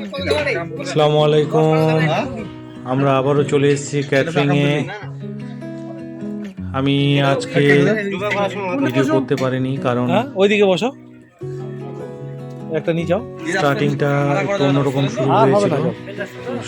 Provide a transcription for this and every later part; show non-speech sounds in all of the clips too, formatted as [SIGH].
আসসালামু আলাইকুম। আমরা আবারও চলে এসেছি ক্যাটারিংয়ে আমি আজকে ভিডিও করতে পারিনি কারণ হ্যাঁ ওইদিকে বসো। একটা নিয়ে যাও। স্টার্টিংটা একটু অন্যরকম শুরু আর হয়েছিল।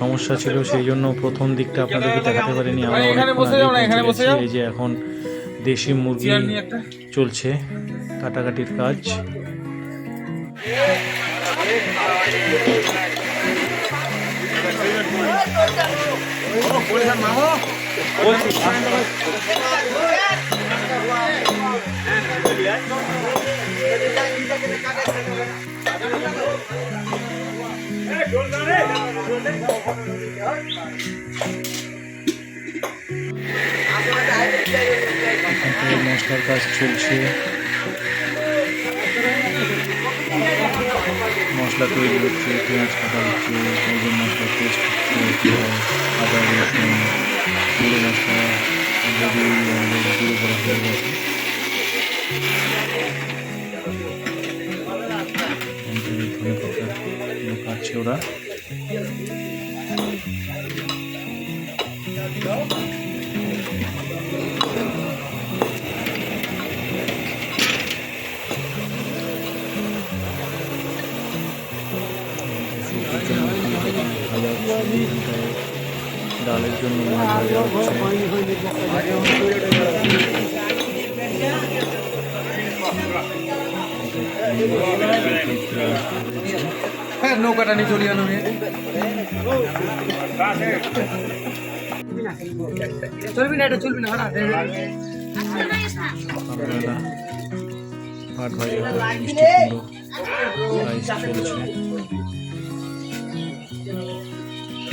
সমস্যা ছিল সেই জন্য প্রথম দিকটা আপনাদেরকে দেখাতে পারিনি। আমরা এখানে অনেকক্ষণ বসে যাও না, এখানে বসে যাও। এই যে এখন দেশি মুরগি চলছে কাটাকাটির কাজ। মশলার কাজ চলছে। মশলা তৈরি হচ্ছে, পেঁয়াজ কাটা হচ্ছে যে মশলা পেস্ট হচ্ছে, আদা, রসুন গুঁড়ো মশলা গুঁড়ো করা হয়ে গেছে কাটছে ওরা। ফুলকপি ভাজা ডালের জন্য হ্যাঁ নৌকাটা নিয়ে চলে গেল চলবি না এটা চলবি না চলছে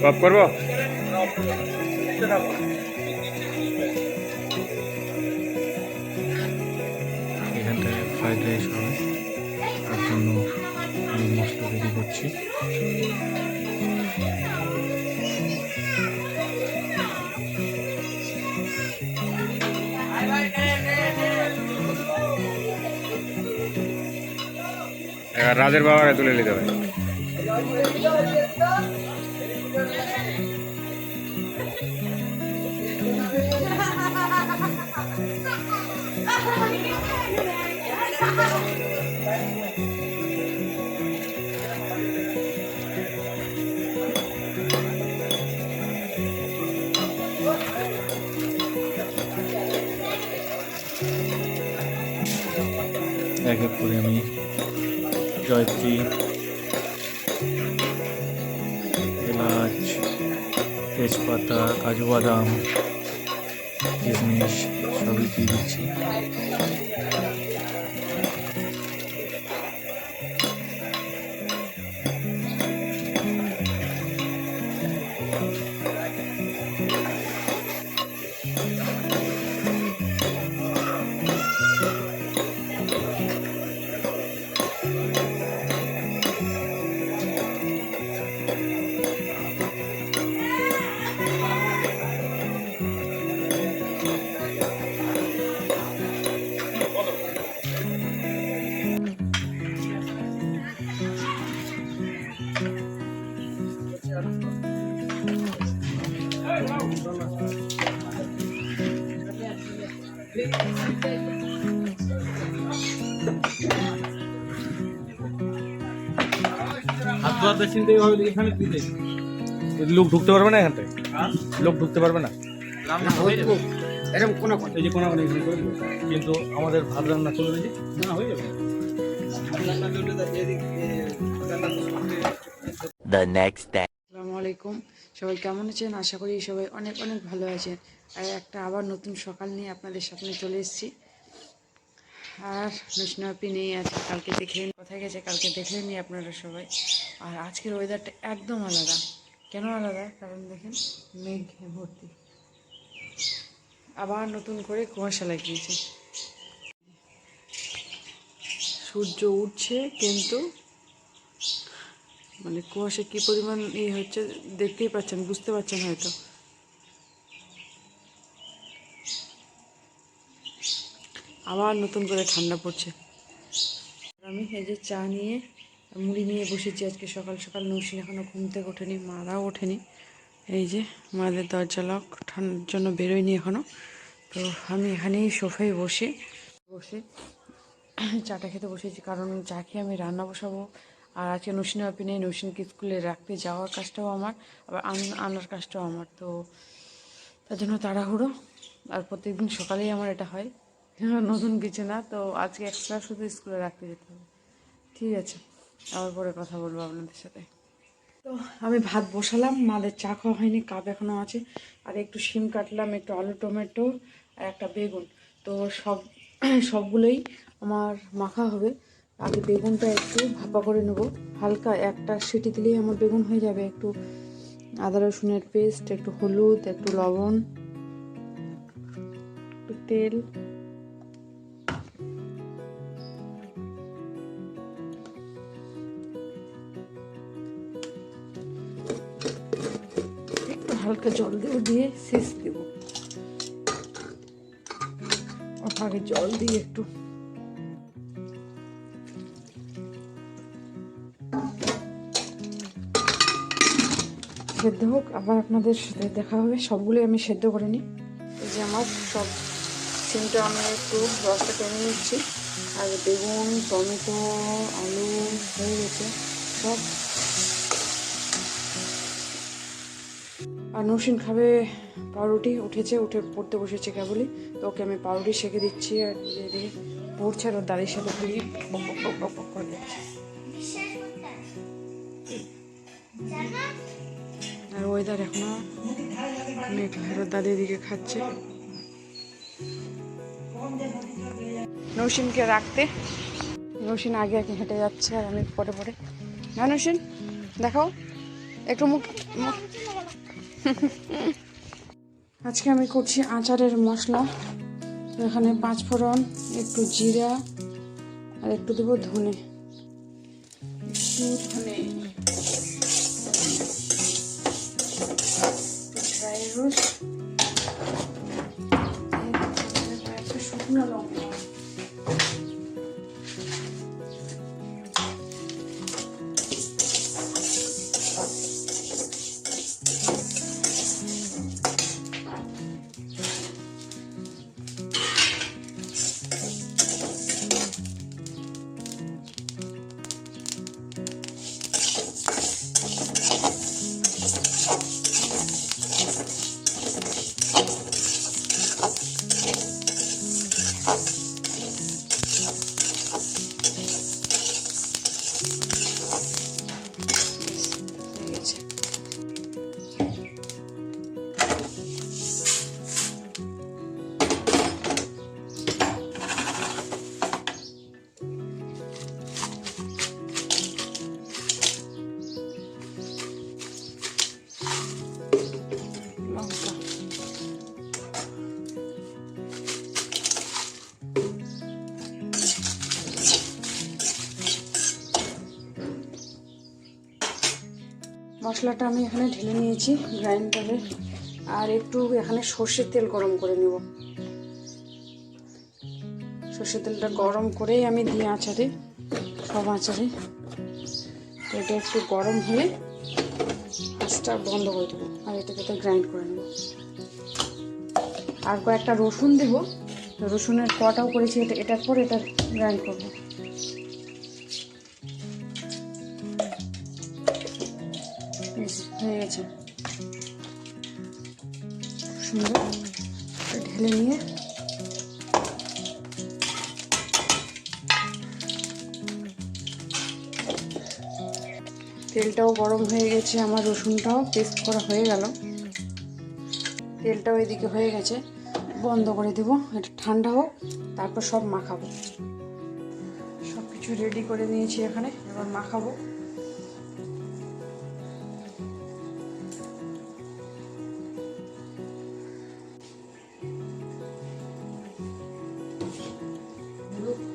কপ করব? ফ্রাইড রাইস হবে। তার জন্য আমি মশলা রেডি করছি। রাজের বাবাকে তুলে নিতে হবে। এক এক করে আমি জয়ত্রী এলাচ তেজপাতা কাজু বাদাম কিশমিশ সবই দিয়ে দিচ্ছি। Gracias. হাত ধোয়ার থেকে এখানে লোক ঢুকতে পারবে না এখানটায়? লোক ঢুকতে পারবে না? রান্না যাবে এরকম কোনা কোনা এই যে কোনা কোনা এখানে কিন্তু আমাদের ভাত রান্না চলে না হয়ে যাবে। the next day. আসসালামু আলাইকুম। সবাই কেমন আছেন? আশা করি সবাই অনেক অনেক ভালো আছেন। আর একটা আবার নতুন সকাল নিয়ে আপনাদের সামনে চলে এসেছি। আর মিশনাপি নেই আছে কালকে দেখে কোথায় গেছে? কালকে দেখে নি আপনারা সবাই। আর আজকের ওয়েদারটা একদম আলাদা। কেন আলাদা? কারণ দেখেন, মেঘ ভর্তি। আবার নতুন করে কুয়াশা লাগিয়েছে সূর্য উঠছে, কিন্তু মানে কুয়াশা কি পরিমাণ ইয়ে হচ্ছে দেখতেই পাচ্ছেন, বুঝতে পারছেন হয়তো। আবার নতুন করে ঠান্ডা পড়ছে। আমি এই যে চা নিয়ে, মুড়ি নিয়ে বসেছি আজকে সকাল সকাল, নৌসিন এখনও ঘুম থেকে ওঠেনি, মারাও ওঠেনি। এই যে মাদের দরজা লক, ঠান্ডার জন্য বেরোয়নি এখনও তো আমি এখানেই সোফায় বসে বসে চাটা খেতে বসেছি, কারণ চা খেয়ে আমি রান্না বসাবো। আর আজকে নসিন আপি নেই, নসিনকে স্কুলে রাখতে যাওয়ার কাজটাও আমার, আবার আন- আনার কাজটাও আমার। তো তার জন্য তাড়াহুড়ো, আর প্রত্যেকদিন সকালেই আমার এটা হয়। [LAUGHS] নতুন কিছু না, তো আজকে এক্সট্রা শুধু স্কুলে রাখতে যেতে হবে। ঠিক আছে, আবার পরে কথা বলব আপনাদের সাথে। তো আমি ভাত বসালাম মাদের চা খাওয়া হয়নি, কাপ এখনও আছে। আর একটু শিম কাটলাম, একটু আলু, টমেটো, আর একটা বেগুন। তো সব, [CLEARS THROAT] সবগুলোই আমার মাখা হবে। আগে বেগুনটা একটু ভাপা করে নেব। হালকা একটা সিটি দিলেই আমার বেগুন হয়ে যাবে। একটু আদা রসুনের পেস্ট, একটু হলুদ, একটু লবণ, একটু তেল। হালকা জল দেবো দিয়ে শেষ দেব। আগে জল দিয়ে একটু সেদ্ধ হোক, আবার আপনাদের সাথে দেখা হবে। সবগুলোই আমি সেদ্ধ করে নিই। এই যে আমার সব সিমটা আমি একটু রসটা টেনে নিচ্ছি। আর বেগুন, টমেটো, আলু হয়ে গেছে, সব। আর নসীন খাবে পাউরুটি, উঠেছে, উঠে পড়তে বসেছে কেবলই। তো ওকে আমি পাউরুটি সেঁকে দিচ্ছি আর এদিকে পড়ছে আর ওর দাদির সাথে খুবই বক বক করে। দিচ্ছে আর ওয়েদার এখনও মেঘলা দাদি দিকে খাচ্ছে। নৌসিনকে রাখতে। নৌসিন আগে আগে হেঁটে যাচ্ছে আর আমি পরে পরে। না, নৌসিন, দেখাও। একটু মুখ আজকে আমি করছি আচারের মশলা। এখানে পাঁচ ফোড়ন, একটু জিরা আর একটু দেবো ধনে। একটু ধনে। ড্রাই রোস্ট শুকনো লঙ্কা মশলাটা আমি এখানে ঢেলে নিয়েছি গ্রাইন্ডারে। আর একটু এখানে সর্ষের তেল গরম করে নেব। সর্ষের তেলটা গরম করেই আমি দিই আচারে, সব আচারে। তো এটা একটু গরম হলে আঁচটা বন্ধ করে দেবো আর এটাকে তো গ্রাইন্ড করে নেব। আর কয়েকটা রসুন দেবো। রসুনের কটাও করেছি, এটা এটার পর এটা গ্রাইন্ড করব। হয়ে গেছে। সুন্দর। ঢেলে নিয়ে। তেলটাও গরম হয়ে গেছে, আমার রসুনটাও পেস্ট করা হয়ে গেল। তেলটাও এদিকে হয়ে গেছে। বন্ধ করে দেবো, এটা ঠান্ডা হোক, তারপর সব মাখাবো। সব কিছু রেডি করে নিয়েছি এখানে, এবার মাখাবো।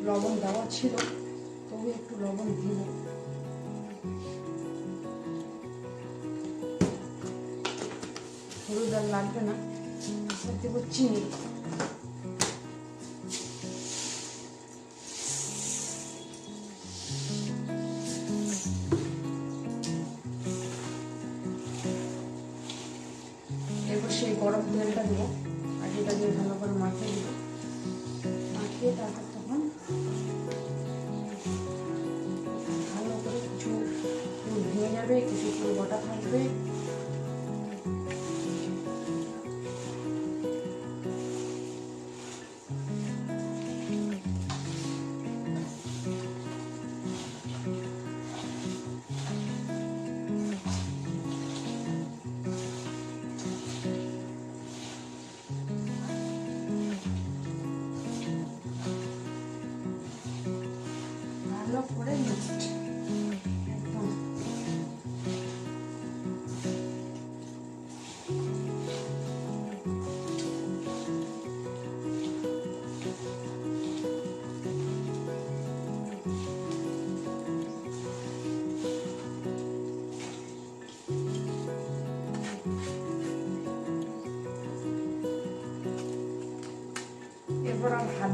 লবণ দেওয়া ছিল, তবু একটু লবণ দিব। হলুদ আর লাগবে না দেবো চিনি। সেই গরম তেলটা দেবো, আর এটা দিয়ে ভালো করে মাখিয়ে দেবো। মাখিয়ে তারপর যাবে কিছু ফুল গোটা থাকবে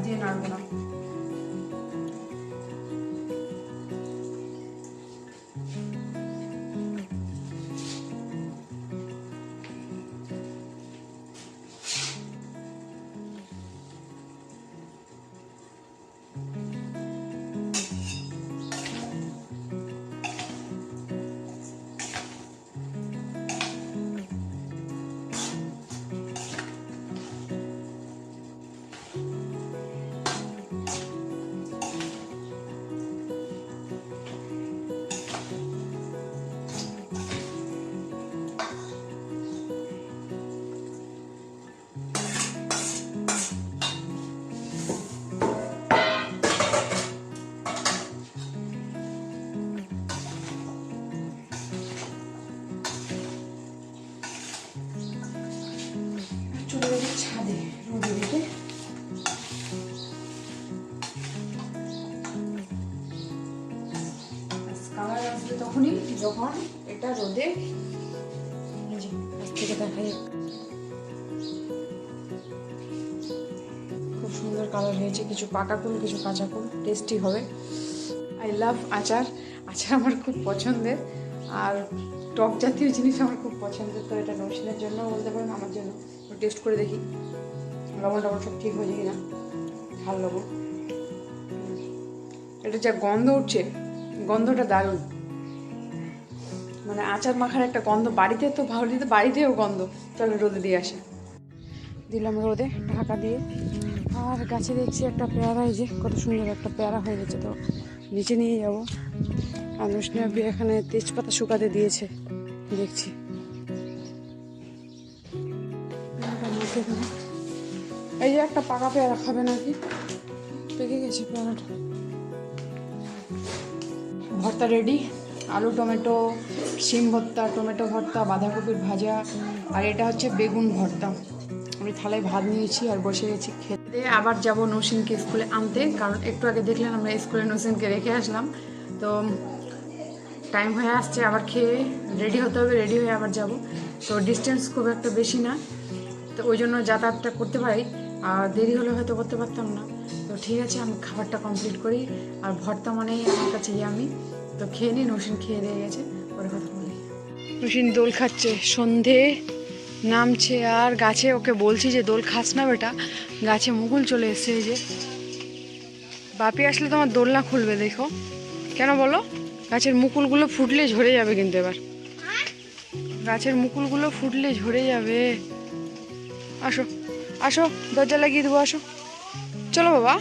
দিয়ে নাড়বো না যখন এটা রোদে। থেকে দেখা যায় খুব সুন্দর কালার হয়েছে, কিছু পাকা কুল, কিছু কাঁচা কুল টেস্টি হবে। আই লাভ আচার। আচার আমার খুব পছন্দের। আর টক জাতীয় জিনিস আমার খুব পছন্দের, তো এটা নৌসিনের জন্য বলতে পারেন, আমার জন্য। টেস্ট করে দেখি। লবণ, টবণ সব ঠিক হয়েছে কিনা? ভালো লবণ। এটা যা গন্ধ উঠছে, গন্ধটা দারুণ। মানে আচার মাখার একটা গন্ধ, বাড়িতে তো ভালো দিতে বাড়িতেও গন্ধ। চলো রোদে দিয়ে আসে। দিলাম রোদে, ঢাকা দিয়ে। আর গাছে দেখছি একটা পেয়ারা, এই যে কত সুন্দর একটা পেয়ারা হয়ে গেছে তো। নিচে নিয়ে যাব। আর রোশনি এখানে তেজপাতা শুকাতে দিয়েছে, দেখছি। এই যে একটা পাকা পেয়ারা খাবে নাকি? পেকে গেছে পেয়ারাটা। ভর্তা রেডি আলু, টমেটো শিম ভর্তা, টমেটো ভর্তা, বাঁধাকপির ভাজা, আর এটা হচ্ছে বেগুন ভর্তা। আমি থালায় ভাত নিয়েছি আর বসে গেছি খেতে। আবার যাব নসিনকে স্কুলে আনতে, কারণ একটু আগে দেখলেন আমরা স্কুলে নসিনকে রেখে আসলাম। তো টাইম হয়ে আসছে, আবার খেয়ে রেডি হতে হবে রেডি হয়ে আবার যাব। তো ডিস্টেন্স খুব একটা বেশি না। তো ওই জন্য যাতায়াতটা করতে পারি। আর দেরি হলে হয়তো করতে পারতাম না। তো ঠিক আছে, আমি খাবারটা কমপ্লিট করি। আর ভর্তা মানেই আমার কাছে আমি তো খেয়ে নিই নসিন খেয়ে দিয়ে গেছে। পরে কথা বলি। দোল খাচ্ছে, সন্ধে নামছে আর গাছে ওকে বলছি যে, দোল খাস না বেটা। গাছে মুকুল চলে এসছে যে। বাপি আসলে তোমার দোলনা খুলবে, দেখো। কেন বলো? গাছের মুকুলগুলো ফুটলে ঝরে যাবে কিন্তু এবার। গাছের মুকুলগুলো ফুটলে ঝরে যাবে। আসো আসো, দরজা লাগিয়ে দেবো, আসো। চলো বাবা।